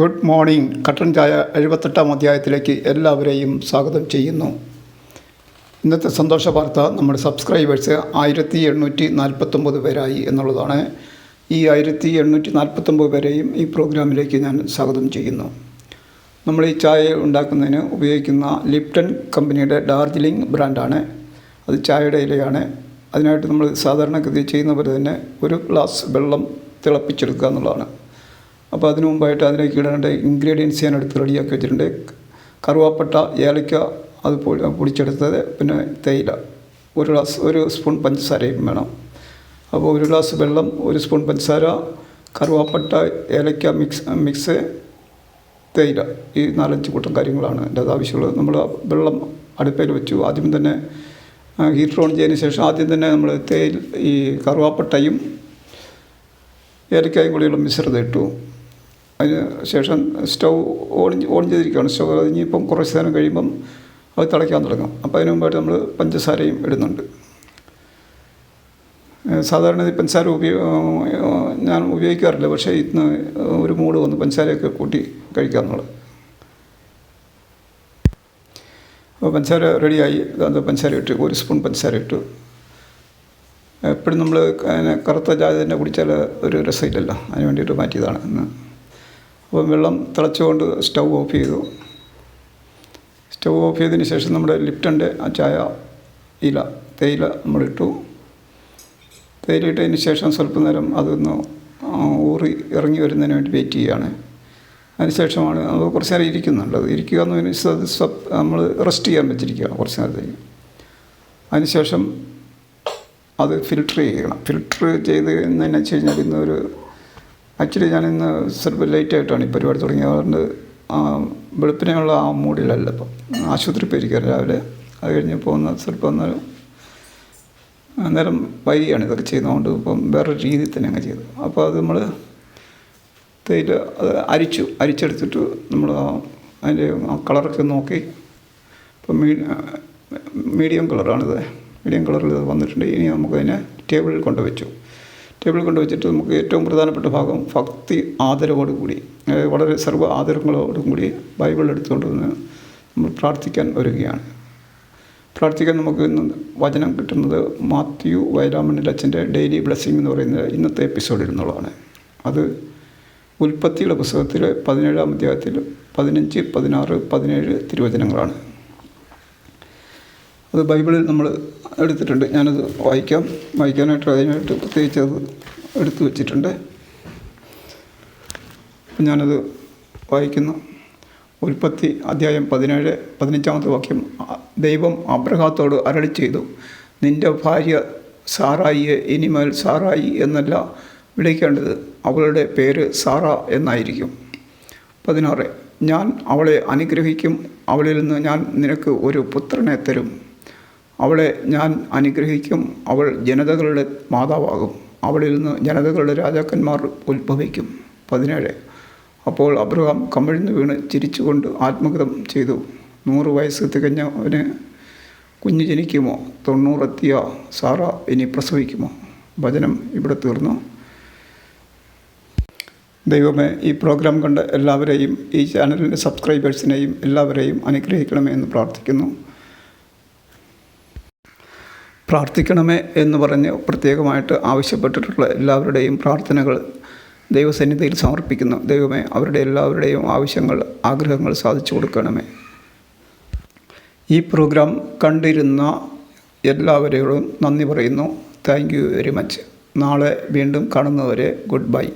Good morning. കട്ടൻ ചായ എഴുപത്തെട്ടാം അധ്യായത്തിലേക്ക് എല്ലാവരെയും സ്വാഗതം ചെയ്യുന്നു. ഇന്നത്തെ സന്തോഷ വാർത്ത നമ്മുടെ സബ്സ്ക്രൈബേഴ്സ് ആയിരത്തി എണ്ണൂറ്റി നാൽപ്പത്തൊമ്പത് പേരായി എന്നുള്ളതാണ്. ഈ ആയിരത്തി എണ്ണൂറ്റി നാൽപ്പത്തൊമ്പത് പേരെയും ഈ പ്രോഗ്രാമിലേക്ക് ഞാൻ സ്വാഗതം ചെയ്യുന്നു. നമ്മൾ ഈ ചായ ഉണ്ടാക്കുന്നതിന് ഉപയോഗിക്കുന്ന ലിപ്റ്റൺ കമ്പനിയുടെ ഡാർജിലിംഗ് ബ്രാൻഡാണ്. അത് ചായയുടെ ഇലയാണ്. അതിനായിട്ട് നമ്മൾ സാധാരണഗതി ചെയ്യുന്ന പോലെ തന്നെ ഒരു ഗ്ലാസ് വെള്ളം തിളപ്പിച്ചെടുക്കുക എന്നുള്ളതാണ്. അപ്പോൾ അതിനു മുമ്പായിട്ട് അതിലേക്ക് ഇടേണ്ട ഇൻഗ്രീഡിയൻസ് ഞാൻ എടുത്ത് റെഡിയാക്കി വെച്ചിട്ടുണ്ട്. കറുവാപ്പട്ട ഏലക്ക അത് പൊടി പൊടിച്ചെടുത്തത് പിന്നെ തേയില. ഒരു ഗ്ലാസ് ഒരു സ്പൂൺ പഞ്ചസാരയും വേണം. അപ്പോൾ ഒരു ഗ്ലാസ് വെള്ളം ഒരു സ്പൂൺ പഞ്ചസാര കറുവാപ്പട്ട ഏലക്ക മിക്സ് മിക്സ് തേയില. ഈ നാലഞ്ച് കൂട്ടം കാര്യങ്ങളാണ് എന്റെ ആവശ്യമുള്ളത്. നമ്മൾ വെള്ളം അടുപ്പയിൽ വെച്ചു. ആദ്യം തന്നെ ഹീറ്റർ ഓൺ ചെയ്തതിന് ശേഷം ആദ്യം തന്നെ നമ്മൾ തേയില ഈ കറുവാപ്പട്ടയും ഏലക്കായും കൂടിയുള്ള മിശ്രിതം ഇട്ടു. അതിന് ശേഷം സ്റ്റൗ ഓൺ ഓൺ ചെയ്തിരിക്കുകയാണ്. സ്റ്റൗ അത് ഇനിയിപ്പം കുറച്ച് നേരം കഴിയുമ്പം അത് തിളയ്ക്കാൻ തുടങ്ങും. അപ്പോൾ അതിന് മുമ്പായിട്ട് നമ്മൾ പഞ്ചസാരയും ഇടുന്നുണ്ട്. സാധാരണ ഈ പഞ്ചസാര ഉപയോഗ ഞാൻ ഉപയോഗിക്കാറില്ല. പക്ഷേ ഇന്ന് ഒരു മൂഡ് വന്ന് പഞ്ചസാരയൊക്കെ കൂട്ടി കഴിക്കാമെന്നുള്ളത്. അപ്പോൾ പഞ്ചസാര റെഡിയായി. അത് പഞ്ചസാര ഇട്ട്. ഒരു സ്പൂൺ പഞ്ചസാര ഇട്ടു. എപ്പോഴും നമ്മൾ കറുത്ത ജാതി തന്നെ കുടിച്ചാൽ ഒരു രസമില്ലല്ലോ. അതിന് വേണ്ടിയിട്ട് മാറ്റിയതാണ് ഇന്ന്. വെള്ളം തിളച്ചുകൊണ്ട് സ്റ്റൗ ഓഫ് ചെയ്തു. സ്റ്റൗ ഓഫ് ചെയ്തതിന് ശേഷം നമ്മുടെ ലിപ്റ്റന്റെ ആ ചായ ഇല തേയില നമ്മളിട്ടു തേയില ഇട്ടതിന് ശേഷം സ്വല്പ നേരം അതൊന്ന് ഊറി ഇറങ്ങി വരുന്നതിന് വേണ്ടി വെയിറ്റ് ചെയ്യുകയാണ്. അതിനുശേഷമാണ് അത് കുറച്ച് നേരം ഇരിക്കുന്നുണ്ട്. അത് ഇരിക്കുക എന്ന് പറഞ്ഞാൽ നമ്മൾ റെസ്റ്റ് ചെയ്യാൻ വെച്ചിരിക്കുകയാണ് കുറച്ച് നേരത്തേക്ക്. അതിനുശേഷം അത് ഫിൽട്ടർ ചെയ്യണം. ഫിൽട്ടർ ചെയ്ത് കഴിഞ്ഞാൽ വെച്ച് കഴിഞ്ഞാൽ ഇന്നൊരു ആക്ച്വലി ഞാനിന്ന് സ്വല്പം ലേറ്റായിട്ടാണ് ഈ പരിപാടി തുടങ്ങിയത്. അതുകൊണ്ട് വെളുപ്പിനെയുള്ള ആ മൂഡിലല്ല ഇപ്പം. ആശുപത്രി പോയിരിക്കാം രാവിലെ. അത് കഴിഞ്ഞ് പോകുന്ന സ്വല്പം ഒന്ന് അന്നേരം വൈകിയാണ് ഇതൊക്കെ ചെയ്യുന്നതുകൊണ്ട് ഇപ്പം വേറെ രീതിയിൽ തന്നെ അങ്ങ് ചെയ്തു. അപ്പോൾ അത് നമ്മൾ തേയില അത് അരിച്ചു അരിച്ചെടുത്തിട്ട് നമ്മൾ അതിന്റെ കളറൊക്കെ നോക്കി. ഇപ്പം മീ മീഡിയം കളറാണിത്. മീഡിയം കളറിൽ വന്നിട്ടുണ്ട്. ഇനി നമുക്കതിനെ ടേബിളിൽ കൊണ്ടുവച്ചു കൊണ്ട് വെച്ചിട്ട് നമുക്ക് ഏറ്റവും പ്രധാനപ്പെട്ട ഭാഗം ഭക്തി ആദരവോട് കൂടി വളരെ സർവ ആദരങ്ങളോടും കൂടി ബൈബിൾ എടുത്തുകൊണ്ട് വന്ന് നമ്മൾ പ്രാർത്ഥിക്കാൻ വരികയാണ് പ്രാർത്ഥിക്കാൻ നമുക്ക് ഇന്ന് വചനം കിട്ടുന്നത് മാത്യു വയലാമണ്ണിൽ അച്ഛന്റെ ഡെയിലി ബ്ലെസ്സിങ് എന്ന് പറയുന്ന ഇന്നത്തെ എപ്പിസോഡിൽ നിന്നുള്ളതാണ് അത് ഉൽപ്പത്തിയുടെ പുസ്തകത്തിൽ പതിനേഴാം അധ്യായത്തിൽ പതിനഞ്ച് പതിനാറ് പതിനേഴ് തിരുവചനങ്ങളാണ്. അത് ബൈബിളിൽ നമ്മൾ എടുത്തിട്ടുണ്ട്. ഞാനത് വായിക്കാം. വായിക്കാനായിട്ട് അതിനായിട്ട് പ്രത്യേകിച്ച് അത് എടുത്തു വച്ചിട്ടുണ്ട്. ഞാനത് വായിക്കുന്നു. ഉൽപ്പത്തി അധ്യായം പതിനേഴ് പതിനഞ്ചാമത്തെ വാക്യം. ദൈവം അബ്രഹാത്തോട് അരളി ചെയ്തു. നിന്റെ ഭാര്യ സാറായിയെ ഇനിമേൽ സാറായി എന്നല്ല വിളിക്കേണ്ടത്. അവളുടെ പേര് സാറ എന്നായിരിക്കും. പതിനാറ്. ഞാൻ അവളെ അനുഗ്രഹിക്കും. അവളിൽ നിന്ന് ഞാൻ നിനക്ക് ഒരു പുത്രനെ തരും. അവളെ ഞാൻ അനുഗ്രഹിക്കും. അവൾ ജനതകളുടെ മാതാവാകും. അവളിൽ നിന്ന് ജനതകളുടെ രാജാക്കന്മാർ ഉത്ഭവിക്കും. പതിനേഴ്. അപ്പോൾ അബ്രഹാം കമിഴ്ന്നു വീണ് ചിരിച്ചുകൊണ്ട് ആത്മഗതം ചെയ്തു. നൂറ് വയസ്സ് തികഞ്ഞവന് കുഞ്ഞു ജനിക്കുമോ? തൊണ്ണൂറെത്തിയ സാറ ഇനി പ്രസവിക്കുമോ? വചനം ഇവിടെ തീർന്നു. ദൈവമേ ഈ പ്രോഗ്രാം കണ്ട എല്ലാവരെയും ഈ ചാനലിന്റെ സബ്സ്ക്രൈബേഴ്സിനെയും എല്ലാവരെയും അനുഗ്രഹിക്കണമേ എന്ന് പ്രാർത്ഥിക്കുന്നു. പ്രാർത്ഥിക്കണമേ എന്ന് പറഞ്ഞ് പ്രത്യേകമായിട്ട് ആവശ്യപ്പെട്ടിട്ടുള്ള എല്ലാവരുടെയും പ്രാർത്ഥനകൾ ദൈവസന്നിധിയിൽ സമർപ്പിക്കുന്നു. ദൈവമേ അവരുടെ എല്ലാവരുടെയും ആവശ്യങ്ങൾ ആഗ്രഹങ്ങൾ സാധിച്ചു കൊടുക്കണമേ. ഈ പ്രോഗ്രാം കണ്ടിരുന്ന എല്ലാവരോടും നന്ദി പറയുന്നു. താങ്ക് യു വെരി മച്ച് നാളെ വീണ്ടും കാണുന്നവരെ ഗുഡ് ബൈ